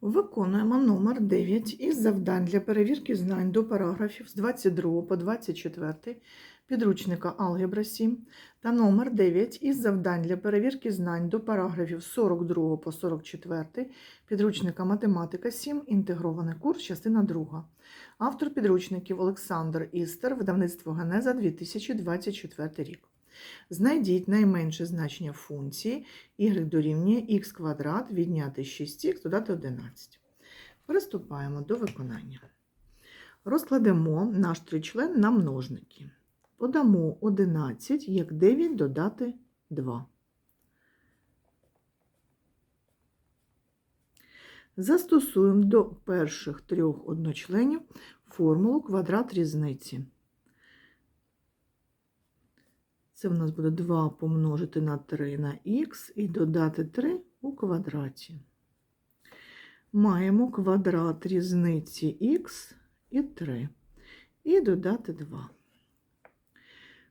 Виконуємо номер 9 із завдань для перевірки знань до параграфів з 22 по 24 підручника Алгебра 7 та номер 9 із завдань для перевірки знань до параграфів з 42 по 44 підручника Математика 7, інтегрований курс, частина 2. Автор підручників Олександр Істер, видавництво Генеза 2024 рік. Знайдіть найменше значення функції y дорівнює х квадрат відняти 6х додати 11. Приступаємо до виконання. Розкладемо наш тричлен на множники. Подамо 11 як 9 додати 2. Застосуємо до перших трьох одночленів формулу квадрат різниці. Це в нас буде 2 помножити на 3 на х і додати 3 у квадраті. Маємо квадрат різниці х і 3. І додати 2.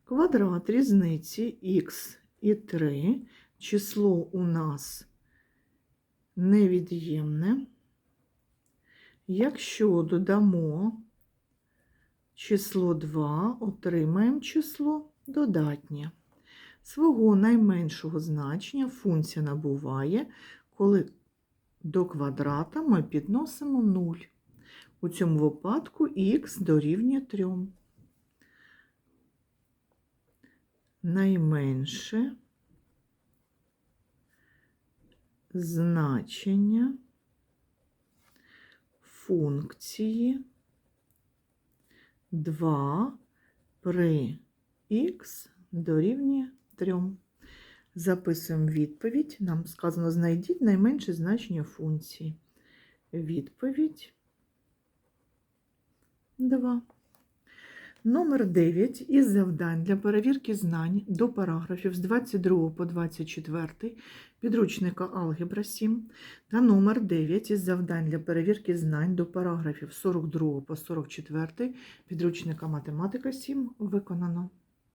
Квадрат різниці х і 3. Число у нас невід'ємне. Якщо додамо число 2, отримаємо число додатнє. Свого найменшого значення функція набуває, коли до квадрата ми підносимо 0. У цьому випадку х дорівнює 3. Найменше значення функції 2 при х дорівнює 3. Записуємо відповідь. Нам сказано, знайдіть найменше значення функції. Відповідь 2. Номер 9 із завдань для перевірки знань до параграфів з 22 по 24 підручника Алгебра 7 та номер 9 із завдань для перевірки знань до параграфів 42 по 44 підручника Математика 7 виконано.